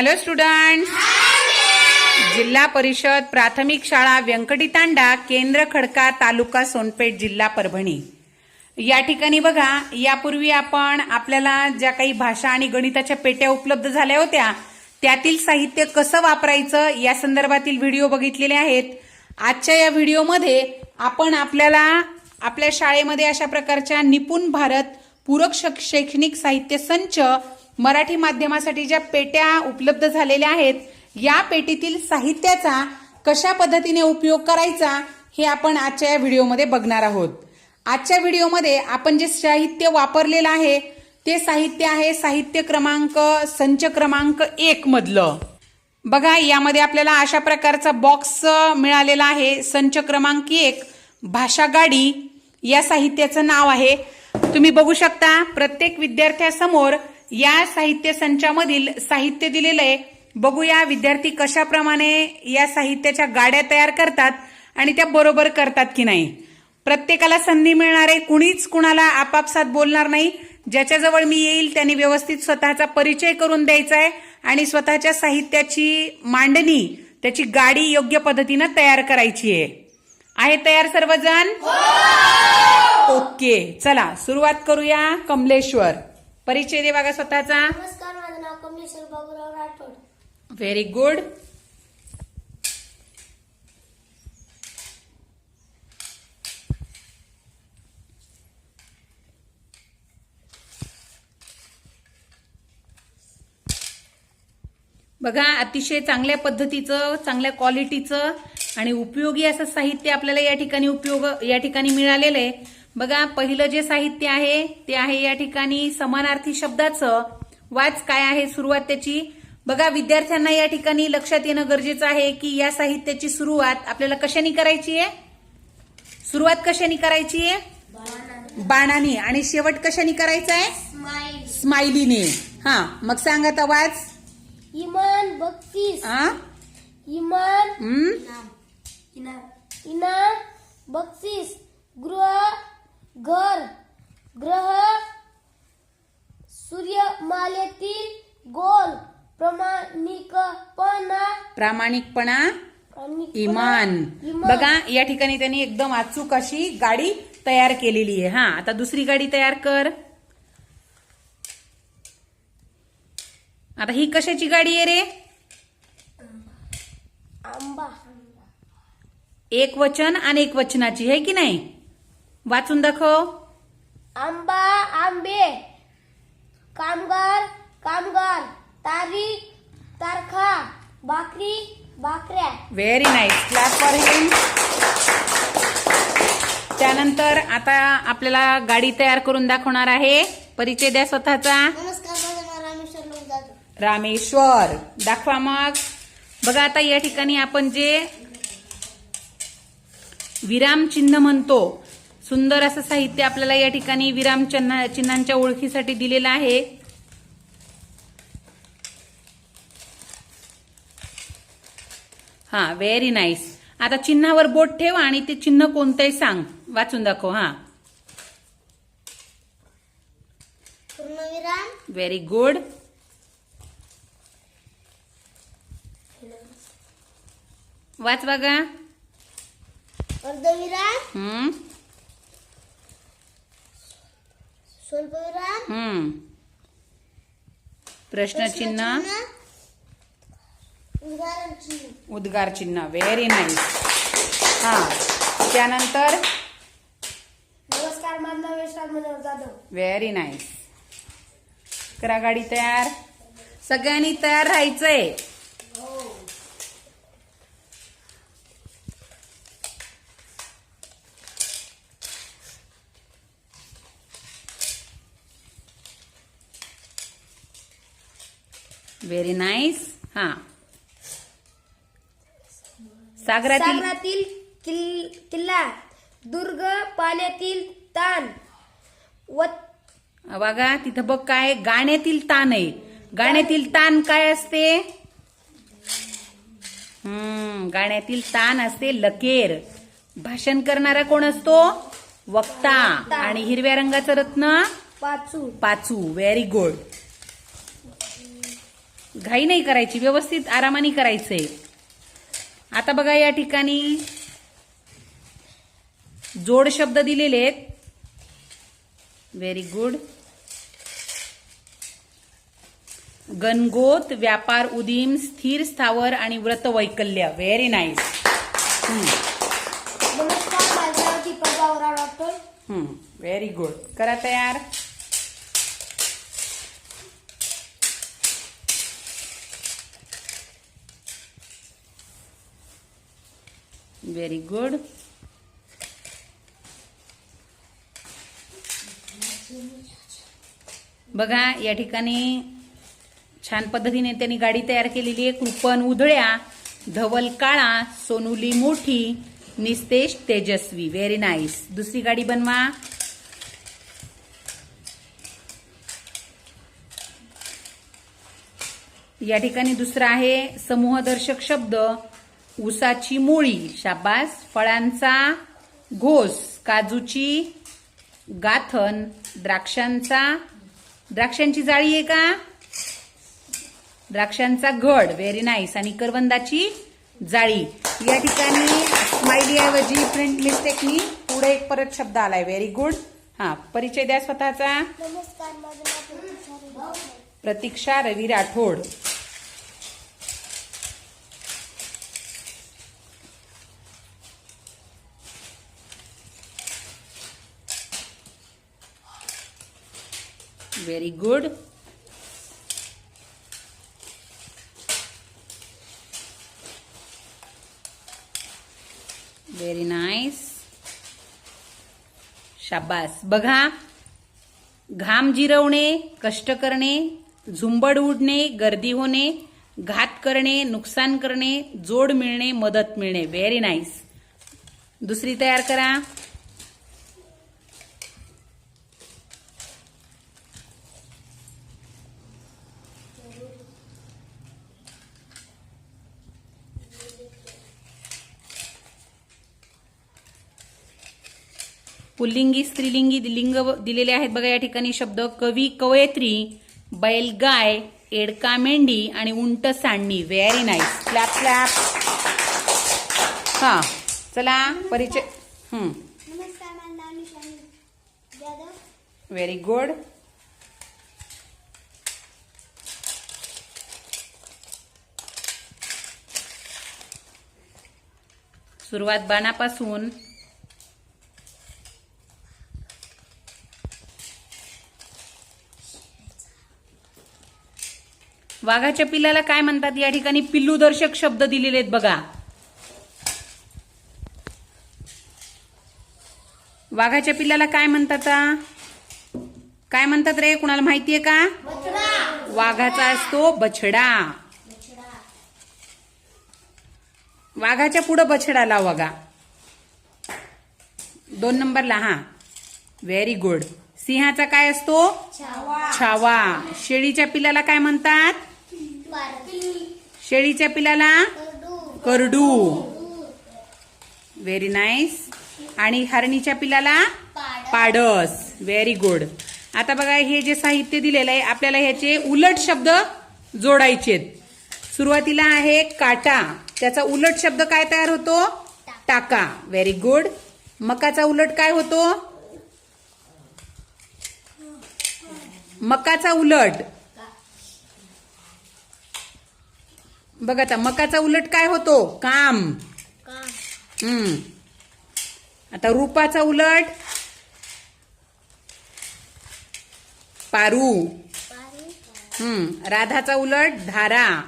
Hello student जिल्हा परिषद प्राथमिक शाळा व्यंकटी तांडा केंद्र खडका तालुका सोनपेठ जिल्हा परभणी. या ठिकाणी बघा यापूर्वी आपण आपल्याला ज्या काही भाषा आणि गणिताच्या पेट्या उपलब्ध झाल्या होत्या त्यातील साहित्य कसं वापरायचं या संदर्भातील व्हिडिओ बघितलेले आहेत. आजच्या या व्हिडिओमध्ये आपण आपल्याला आपल्या शाळेमध्ये अशा प्रकारच्या निपुण भारत पूरक शैक्षणिक साहित्य संच मराठी माध्यमासाठी ज्या पेट्या उपलब्ध झालेल्या आहेत या पेटीतील साहित्याचा कशा पद्धतीने उपयोग करायचा हे आपण आजच्या या व्हिडिओमध्ये बघणार आहोत. आजच्या व्हिडिओमध्ये आपण जे साहित्य वापरलेलं आहे ते साहित्य आहे साहित्य क्रमांक संच क्रमांक एक मधलं. बघा यामध्ये आपल्याला अशा प्रकारचा बॉक्स मिळालेला आहे. संच क्रमांक एक भाषा गाडी. या साहित्याचं नाव आहे. तुम्ही बघू शकता प्रत्येक विद्यार्थ्यासमोर या साहित्य संचामधील साहित्य दिलेलं आहे. बघूया विद्यार्थी कशाप्रमाणे या साहित्याच्या गाड्या तयार करतात आणि त्या बरोबर करतात की नाही. प्रत्येकाला संधी मिळणार आहे. कुणीच कुणाला आपापसात बोलणार नाही. ज्याच्याजवळ मी येईल त्यांनी व्यवस्थित स्वतःचा परिचय करून द्यायचा आहे आणि स्वतःच्या साहित्याची मांडणी त्याची गाडी योग्य पद्धतीनं तयार करायची आहे. आहे तयार सर्वजण? ओके चला सुरुवात करूया कमलेश्वर. परिचय दे बघा स्वतःचा. नमस्कार माझं नाव कमलेश्वर बाबूराव राठोड. व्हेरी गुड बघा अतिशय चांगल्या पद्धतीचं चांगल्या क्वालिटीचं आणि उपयोगी असं साहित्य आपल्याला या ठिकाणी उपयोग या ठिकाणी मिळालेलं आहे. बघा पहिलं जे साहित्य आहे ते आहे या ठिकाणी समानार्थी शब्दाचं. वाच काय आहे सुरुवात त्याची? बघा विद्यार्थ्यांना या ठिकाणी लक्षात येणं गरजेचं आहे की या साहित्याची सुरुवात आपल्याला कशाने करायची आहे? सुरुवात कशाने करायची आहे? बाणाने. आणि शेवट कशाने करायचा आहे? स्माइलीने. हा मग सांग आता वाच. इमान बक्षीस. हा इमान इनाम बक्षीस. गृह घर ग्रह सूर्यमालेतील गोल प्रमाणिकपणा प्रामाणिकपणा इमान. बघा या ठिकाणी त्यांनी एकदम अचूक अशी गाडी तयार केलेली आहे. हा आता दुसरी गाडी तयार कर. आता ही कशाची गाडी आहे रे? आंबा. एक वचन आणि एक वचनाची आहे की नाही? वाचून दाखव. आंबा आंबे. कामगार कामगार. तारीख तारखा. भाकरी भाकऱ्या. Very nice class for him त्यानंतर आता आपल्याला गाडी तयार करून दाखवणार आहे. परिचय द्या स्वतःचा. नमस्कार माझं नाव रामेश्वर रामेश्वर. दाखवा मग. बघा आता या ठिकाणी आपण जे विराम चिन्ह म्हणतो सुंदर असं साहित्य आपल्याला या ठिकाणी विराम चिन्ह चिन्हांच्या ओळखीसाठी दिलेलं आहे. हा व्हेरी नाईस आता चिन्हावर बोट ठेव आणि ते चिन्ह कोणतंही सांग. वाचून दाखव हा. व्हेरी गुड वाच बघा. अर्धविराम. हम्म. स्वल्पविराम हम्म. प्रश्नचिन्ह उदाहरण चिन्ह. उद्गार चिन्ह. व्हेरी नाईस हा. त्यानंतर नमस्कार माझं नाव यशराज मनोहर जाधव. व्हेरी नाईस करा गाडी तयार. सगळ्यांनी तयार राहायचंय. व्हेरी नाईस हा. सागरातील सागरातील किल- किल्ला दुर्ग पाण्यातील ताण. व बघा तिथं बघ काय गाण्यातील ताण आहे. गाण्यातील ताण काय असते? हम्म गाण्यातील ताण असते लकेर. भाषण करणारा कोण असतो? वक्ता. आणि हिरव्या रंगाचं रत्न? पाचू. पाचू. व्हेरी गुड घाई नाही करायची व्यवस्थित आरामाने करायचंय. आता बघा या ठिकाणी जोड शब्द दिलेले आहेत. व्हेरी गुड गणगोत व्यापार उदीम स्थिर स्थावर आणि व्रत वैकल्य. व्हेरी नाईस व्हेरी गुड करा तयार. व्हेरी गुड बघा या ठिकाणी छान पद्धतीने त्यांनी गाडी तयार केलेली आहे. कृपण उधळ्या धवल काळा सोनुली मोठी निस्तेज तेजस्वी. व्हेरी नाईस दुसरी गाडी बनवा. या ठिकाणी दुसरा आहे समूहदर्शक शब्द. ऊसाची मोळी शाबास. फळांचा घोस काजूची गाथन द्राक्षांचा द्राक्षांची जाळी आहे का? द्राक्षांचा घड व्हेरी नाईस आणि करवंदाची जाळी. या ठिकाणी स्माइली ऐवजी प्रिंट मिस्टेकनी पुढे एक परत शब्द आलाय. व्हेरी गुड हा परिचय द्या स्वतःचा. Pratiksha Ravi Rathod. Very good very nice शाबास. बघा घाम जिरवणे कष्ट करणे झुंबड उडणे गर्दी होणे घात करणे नुकसान करणे जोड मिळणे मदत मिळणे. व्हेरी नाईस दुसरी तयार करा. पुल्लिंगी स्त्रीलिंगी लिंग दिलेले आहेत. बघा या ठिकाणी शब्द कवी कवयत्री बैलगाय एडका मेंढी आणि उंट सांडणी. व्हेरी नाईस क्लॅप क्लॅप हा. चला परिचय व्हेरी गुड सुरुवात बाणापासून. वाघाच्या पिल्लाला काय म्हणतात या ठिकाणी? पिल्लूदर्शक शब्द दिलेले आहेत बघा. वाघाच्या पिल्लाला काय म्हणतात? काय म्हणतात रे? कुणाला माहितीये का? वाघाचा असतो बछडा. वाघाच्या पुढं बछडा लाव बघा. दोन नंबरला हा. व्हेरी गुड सिंहाचा काय असतो? छावा. शेळीच्या पिल्लाला काय म्हणतात? शेळीच्या पिल्लाला करडू व्हेरी नाईस आणि हरणीच्या पिल्लाला पाडस. व्हेरी गुड आता बघा हे जे साहित्य दिलेलं आहे आपल्याला ह्याचे उलट शब्द जोडायचे सुरुवातीला आहे काटा. त्याचा उलट शब्द काय तयार होतो? टाका. व्हेरी गुड मकाचा उलट काय होतो? मकाचा उलट. बघा आता मकाचा उलट काय होतो? काम. हम्म. आता रूपाचा उलट. पारू. हम्म. राधाचा उलट धारा.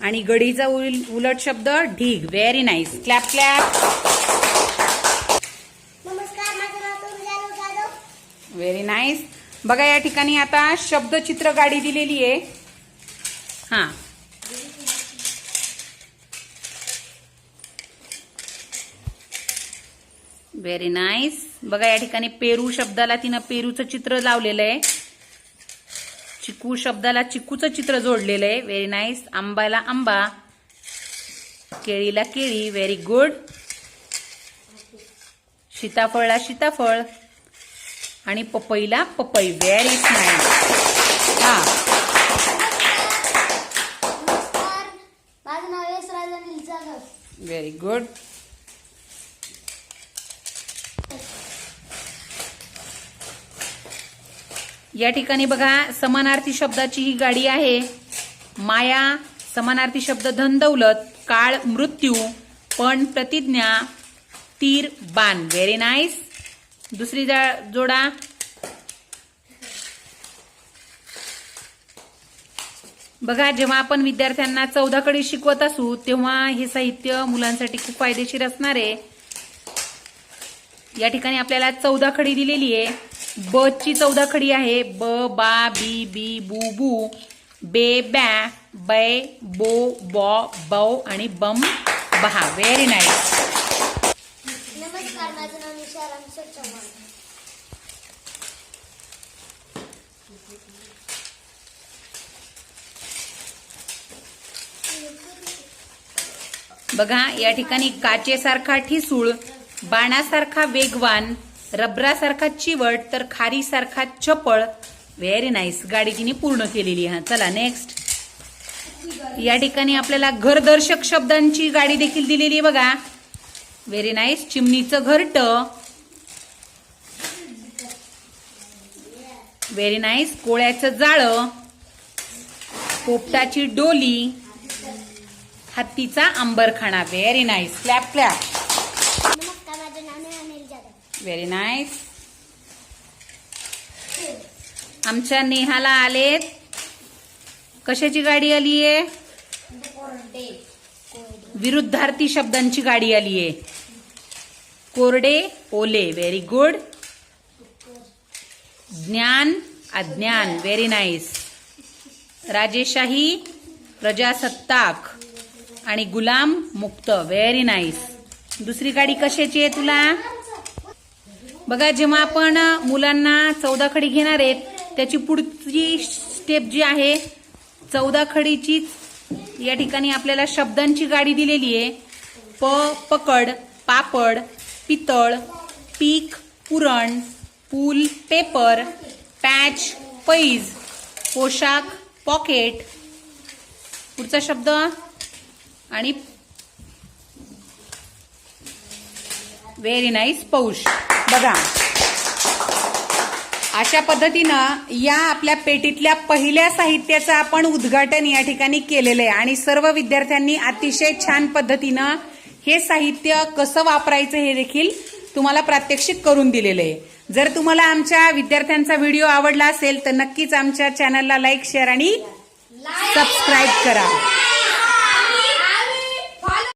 आणि गडीचा उल- उलट शब्द ढीग. Very nice clap clap very nice बघा या ठिकाणी आता शब्दचित्र गाडी दिलेली आहे. हा. व्हेरी नाईस बघा या ठिकाणी पेरू शब्दाला तिनं पेरूचं चित्र लावलेलं आहे चिकू शब्दाला चिकूचं चित्र जोडलेलं आहे व्हेरी नाईस आंबाला आंबा. केळीला केळी. व्हेरी गुड सीताफळला सीताफळ. आणि पपईला पपई. व्हेरी नाईस हा. व्हेरी गुड या ठिकाणी बघा समानार्थी शब्दाची ही गाडी आहे. माया समानार्थी शब्द धन दौलत काळ मृत्यू पण प्रतिज्ञा तीर बाण. व्हेरी नाईस दुसरी जा- जोडा. बघा जेव्हा आपण विद्यार्थ्यांना चौदाकडे शिकवत असू तेव्हा हे साहित्य मुलांसाठी खूप फायदेशीर असणार आहे. या ठिकाणी आपल्याला चौदा खडी दिलेली आहे. ब ची चौदा खडी आहे. ब बा बी बी बू बू. बे बॅ बै बो बॉ बौ आणि बम बहा. व्हेरी नाईस नमस्कार माझं नाव निशा रामसर चव्हाण. बघा या ठिकाणी काचेसारखा ठिसूळ बाणासारखा वेगवान रबरासारखा चिवट तर खारीसारखा चपळ. व्हेरी नाईस गाडी तिने पूर्ण केलेली हा चला नेक्स्ट या ठिकाणी आपल्याला घरदर्शक शब्दांची गाडी देखील दिलेली आहे बघा. व्हेरी नाईस चिमणीचं घरट. व्हेरी नाईस कोळ्याचं जाळं. पोपटाची डोली. हत्तीचा आंबरखाना व्हेरी नाईस क्लॅप क्लॅप नमस्कार माझं नाव आहे अनिल जाधव व्हेरी नाईस आमच्या नेहाला आलेत. कशाची गाडी आली आहे? विरुद्धार्थी शब्दांची गाडी आली आहे. कोरडे ओले. व्हेरी गुड ज्ञान अज्ञान. व्हेरी नाईस राजेशाही प्रजासत्ताक आणि गुलाम मुक्त. व्हेरी नाईस दुसरी गाडी कशाची आहे तुला? बघा जेव्हा आपण मुलांना चौदा खडी घेणार आहेत त्याची पुढची स्टेप जी आहे चौदा खडीचीच या ठिकाणी आपल्याला शब्दांची गाडी दिलेली आहे. प पकड पापड पितळ पीक पुरण पूल पेपर पॅच पैज पोशाख पॉकेट. पुढचा शब्द. आणि व्हेरी नाईस पौष. बघा. अशा पद्धतीनं या आपल्या पेटीतल्या पहिल्या साहित्याचं आपण उद्घाटन या ठिकाणी केलेलं आहे. आणि सर्व विद्यार्थ्यांनी अतिशय छान पद्धतीनं हे साहित्य कसं वापरायचं हे देखील तुम्हाला प्रात्यक्षिक करून दिलेलं आहे. जर तुम्हाला आमच्या विद्यार्थ्यांचा व्हिडिओ आवडला असेल तर नक्कीच आमच्या चॅनलला लाईक शेअर आणि सबस्क्राईब करा.